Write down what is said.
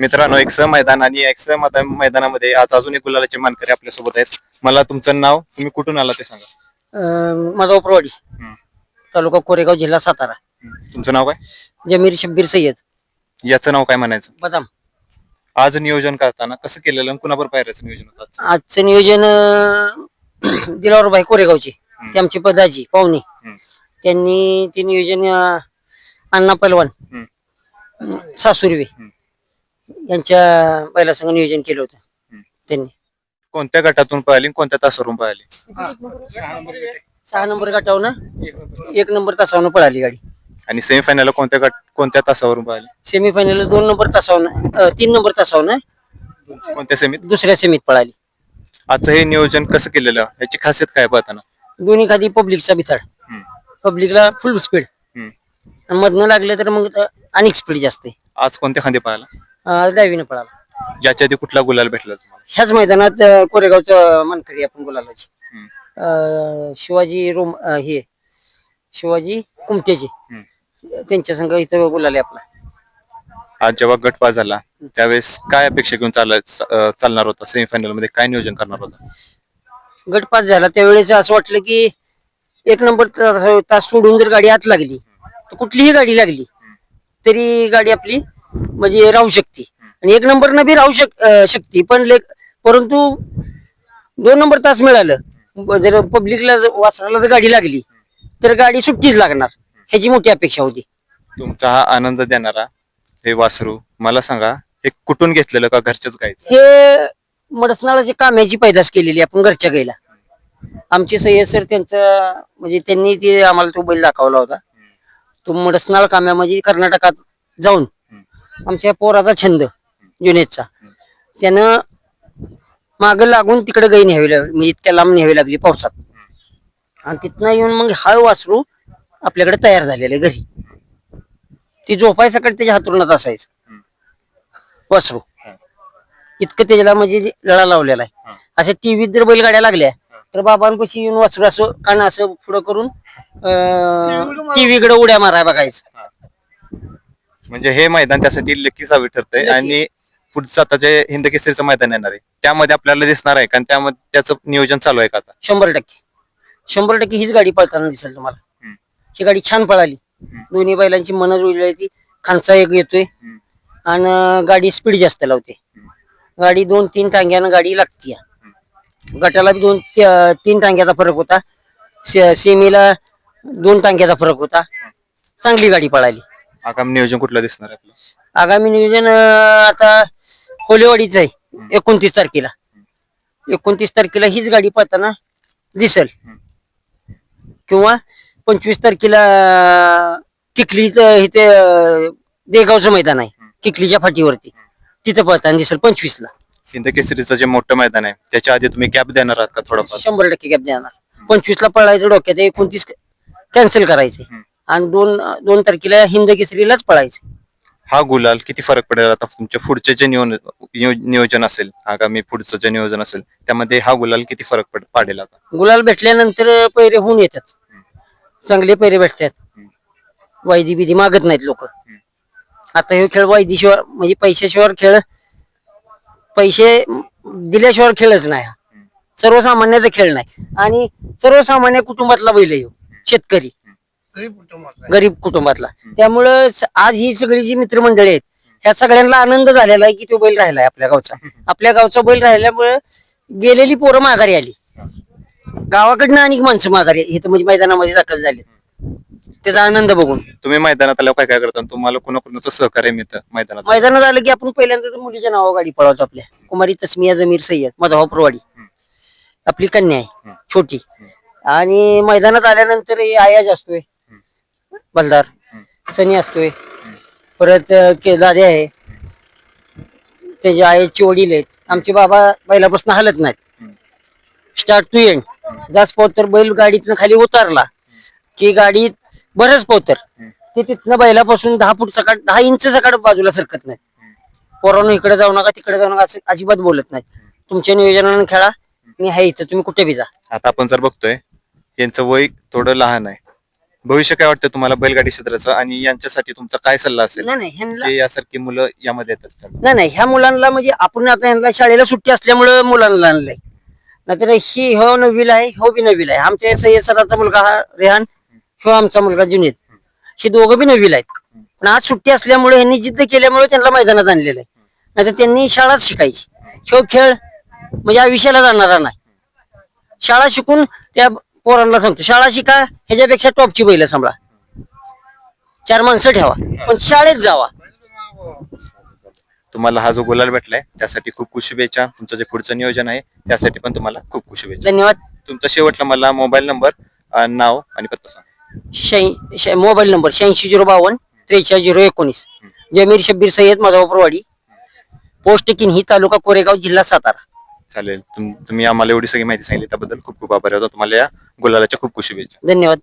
मित्रांनो एक मैदान आणि एक मैदानामध्ये आज अजून एक गुलालाचे मानकरी आपल्यासोबत आहेत मला तुमचं नाव तुम्ही कुठून आला ते सांगा अं, माधवप्रवाडी हम्म. तालुका कोरेगाव जिल्हा सातारा हम्म. तुमचं नाव काय जमीर शब्बीर सय्यद याचं नाव काय म्हणायचं बदाम आज नियोजन करताना कसं केलेलं आणि पायऱ्याचं नियोजन होतं आजचं? आजचं नियोजन अं, दिलावर भाई कोरेगावचे ते आमचे पदाजी पाहुणे हम्म. त्यांनी ते नियोजन अं, अण्णा पलवान हम्म. सासुर्वे हम्म. यांच्या बैलासंग नियोजन केलं होतं. त्यांनी. कोणत्या गटातून पळाली आणि कोणत्या तासावरून पळाली? सहा नंबर गाठावनं एक नंबर तासावनं पळाली गाडी. आणि सेमीफायनल कोणत्या गट कोणत्या तासावरून पळाली? सेमीफायनल दोन नंबर तासावनं अं, तीन नंबर तासावनं कोणत्या सेमीत दुसऱ्या सेमीत पळाली. आजचं हे नियोजन कसं केलेलं? याची खासियत काय पळताना दोन्ही खाली पब्लिकचा बिथाड. पब्लिकला फुल स्पीड मधनं लागलं तर मग अनेक स्पीड जास्त आहे. आज कोणत्या खांदी पळाला? अं, डावीनं पळाला. ज्याच्या आधी कुठला गुलाल भेटला तुम्हाला? ह्याच मैदानात अं, कोरेगावचं मानकरी आपण गुलालाची. हम्म. अं, शिवाजी रोम अं, हे शिवाजी कुमटेचे. त्यांच्या संघ इथं गुलाले आपला. आज जेव्हा गट पास झाला त्यावेळेस काय अपेक्षा घेऊन चालला अं, चालणार होता? सेमीफायनलमध्ये काय नियोजन करणार होता? गट पास झाला त्यावेळेस असं वाटलं की एक नंबर तास तास सोडून जर गाडी आत लागली तर कुठलीही गाडी लागली तरी गाडी आपली म्हणजे राहू शकते. आणि एक नंबर न बी राहू शक शकते. पण लेक परंतु दोन नंबर तास मिळालं. जर पब्लिकला वाचराला जर गाडी लागली तर गाडी सुट्टीच लागणार. ह्याची मोठी अपेक्षा होती. तुमचा हा आनंद देणारा हे वासरू मला सांगा हे कुठून घेतलेलं का घरच्याच गायचं हे मडसनाळाची काम्याची पैदास केलेली आपण घरच्या गाईला. आमचे सय्यद सर त्यांचा म्हणजे त्यांनी ते आम्हाला तो बैल दाखवला होता. तो मडसनाळ काम्या म्हणजे कर्नाटकात जाऊन आमच्या पोराचा छंद जुनेदचा. त्यानं माग लागून तिकडे गाई न्यावी लागली म्हणजे इतक्या लांब न्यावी लागली पावसात. आणि तिथनं येऊन मग हा वासरू आपल्याकडे तयार झालेले घरी. ती झोपाय सकाळी त्याच्या हातरुणात असायचं. वासरू. इतकं त्याला म्हणजे लळा लावलेला आहे. अशा टीव्हीत जर बैलगाड्या लागल्या तर बाबांपाशी येऊन वासरू असं कान असं पुढं करून टीव्हीकडे उड्या माराय बघायचं. म्हणजे हे मैदान त्यासाठी लकी सावी ठरतंय. आणि पुढचं आता जे हिंद केसरीचं मैदान येणार आहे त्यामध्ये आपल्याला दिसणार आहे कारण त्यामध्ये त्याचं नियोजन चालू आहे का आता? शंभर टक्के. शंभर टक्के हीच गाडी पळताना दिसेल तुम्हाला. हम्म. ही गाडी छान पळाली. दोन्ही बैलांची मन जुळली ती. खांचा एक येतोय. आणि गाडी स्पीड जास्त लावते. गाडी दोन तीन टांग्यानं गाडी लागते गटाला बी दोन त्या- तीन टांग्याचा फरक होता. से- सेमीला दोन टांग्याचा फरक होता. चांगली गाडी पळाली. आगामी नियोजन कुठलं दिसणार आहे आपलं? आगामी नियोजन अं, आता कोलेवाडीचं आहे एकोणतीस तारखेला. एकोणतीस तारखेला हीच गाडी पळताना दिसल. किंवा पंचवीस तारखेला किकली इथे अं, देगावचं मैदान आहे किकलीच्या फाटीवरती. तिथं पळताना दिसल पंचवीस ला हिंद केसरीचं जे मोठं मैदान आहे त्याच्या आधी तुम्ही कॅप देणार आहात का थोडंफार? शंभर टक्के गॅप देणार. पंचवीस ला पळायचं डोक्यात एकोणतीस कॅन्सल करायचे आणि दोन दोन तारखेला हिंद केसरीलाच पळायचं. हा गुलाल किती फरक पडेल आता तुमच्या पुढचे जे नियो- नियो- नियोजन असेल आगामी पुढचं जे नियोजन असेल त्यामध्ये हा गुलाल किती फरक पड- पाडेल आता? गुलाल भेटल्यानंतर पैरे होऊन येतात. चांगले पैरे भेटतात. वायदी बिदी मागत नाहीत लोक. आता हे खेळ वायदीशिवाय म्हणजे पैशाशिवाय खेळ पैसे दिल्याशिवाय खेळच नाही हा. सर्वसामान्याचा खेळ नाही. आणि सर्वसामान्य कुटुंबातला बैल ह्यो. शेतकरी. गरीब कुटुंबातला त्यामुळं स- आज ही सगळी जी मित्रमंडळी आहेत ह्या सगळ्यांना आनंद झालेला आहे की तो बैल राहिलाय आपल्या गावचा. आपल्या गावचा बैल राहिल्यामुळे गेलेली पोरं माघारी आली. गावाकडनं अनेक माणसं माघारी इथं म्हणजे मैदानामध्ये दाखल झाली. त्याचा आनंद बघून. तुम्ही मैदानात आल्यावर काय काय करता? तुम्हाला कुणाकुणाचं सहकार्य मिळतं मैदानात? मैदानात आलं की आपण पहिल्यांदा तर मुलीच्या नावा गाडी पळवतो आपल्या. कुमारी तस्मिया जमीर सय्यद मधवाप्रवाडी आपली कन्या आहे छोटी. आणि मैदानात आल्यानंतर हे आयाज असतोय. बलदार. सनी असतोय. परत अं, के दादे आहे. त्याच्या आईचे वडील आहेत. आमचे बाबा बैलापासून हलत नाहीत. स्टार्ट टू एंड जास्त पोतर बैल गाडीतनं खाली उतरला की गाडीत बरंच पोतर. ते तिथनं बैलापासून दहा फूट सकाळ दहा इंच सकाळ बाजूला सरकत नाही पोरांनो इकडे जाऊ नका तिकडे जाऊ नका असं अजिबात बोलत नाही तुमच्या नियोजनानं खेळा. मी आहे इथं. तुम्ही कुठे बी जा. आता आपण जर बघतोय यांचं वय थोडं लहान आहे. भविष्य काय वाटतं तुम्हाला बैलगाडी क्षेत्राचं? आणि यांच्यासाठी तुमचा काय सल्ला असेल? नाही नाही ह्यांना जे यासारखी मुलं यामध्ये येतात? नाही नाही ह्या मुलांना म्हणजे आपण आता यांना शाळेला सुट्टी असल्यामुळं मुलांना आणलंय. नाहीतर ही हो नववीला आहे हो बी नववीला आहे. आमच्या सय्यद सरांचा मुलगा हा रेहान हो आमचा मुलगा जुनेद हे दोघं बी नववीला आहेत. पण आज सुट्टी असल्यामुळे यांनी जिद्द केल्यामुळे त्यांना मैदानात आणलेलं आहे. नाहीतर त्यांनी शाळाच शिकायची. ह्यो खेळ म्हणजे आयुष्याला जाणारा नाही. शाळा शिकून त्या पोरांना सांगतो शाळा शिका ह्याच्यापेक्षा टॉपची बैल सांभाळा. चार माणसं ठेवा पण शाळेत जावा. तुम्हाला हा जो गुलाल भेटलाय त्यासाठी खूप खूप शुभेच्छा. तुमचं जे पुढचं नियोजन आहे त्यासाठी पण तुम्हाला खूप खूप शुभेच्छा. धन्यवाद. तुमचा शेवटला मला मोबाईल नंबर अं, नाव आणि पत्ता सांगा. मोबाईल नंबर शहाऐंशी झिरो बावन्न त्रेचाळीस झिरो एकोणीस. जमीर शब्बीर सय्यद माधवपूरवाडी पोस्ट किन्ही तालुका कोरेगाव जिल्हा सातारा. चालेल. तुम- तुम्ही आम्हाला एवढी सगळी माहिती सांगितली त्याबद्दल खूप खूप आभार. होतो तुम्हाला या गुलालाच्या खूप खूप शुभेच्छा. धन्यवाद.